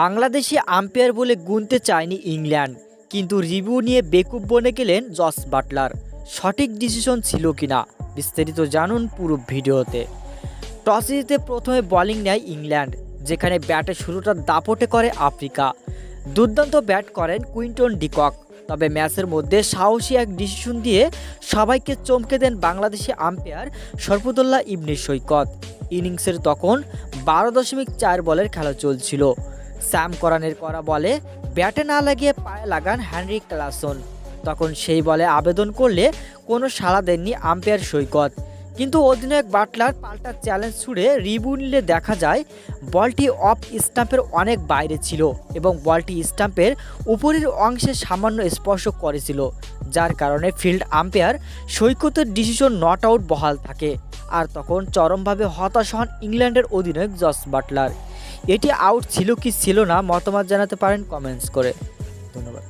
Bangladeshi umpire বলে গুনতে চায়নি ইংল্যান্ড, কিন্তু রিভিউ নিয়ে বেকুব বনে গেলেন জস বাটলার। সঠিক ডিসিশন ছিল কিনা, বিস্তারিত জানুন পুরো ভিডিওতে। টসে জিতে প্রথমে বোলিং নেয় ইংল্যান্ড, যেখানে ব্যাটে শুরুটা দাপটে করে আফ্রিকা। দুর্দান্ত ব্যাট করেন কুইন্টন ডিকক, তবে ম্যাচের মধ্যে সাহসী এক ডিসিশন দিয়ে সবাইকে চমকে দেন বাংলাদেশি আম্পায়ার সরফুদুল্লাহ ইবনে সৈকত। ইনিংসের তখন বারো দশমিক চার বলের খেলা চলছিল। স্যাম করানের করা বলে ব্যাটে না লাগিয়ে পায়ে লাগান হ্যানরি ক্লাসন। তখন সেই বলে আবেদন করলে কোনো সাড়া দেননি আম্পায়ার সৈকত। কিন্তু অধিনায়ক বাটলার পাল্টা চ্যালেঞ্জ ছুড়ে রিভিউ নিলে দেখা যায়, বলটি অফ স্টাম্পের অনেক বাইরে ছিল এবং বলটি স্টাম্পের উপরের অংশে সামান্য স্পর্শ করেছিল, যার কারণে ফিল্ড আম্পায়ার সৈকতের ডিসিশন নট আউট বহাল থাকে। আর তখন চরমভাবে হতাশ হন ইংল্যান্ডের অধিনায়ক জস বাটলার। এটি আউট ছিল কি ছিল না মতামত জানাতে পারেন কমেন্টস করে। ধন্যবাদ।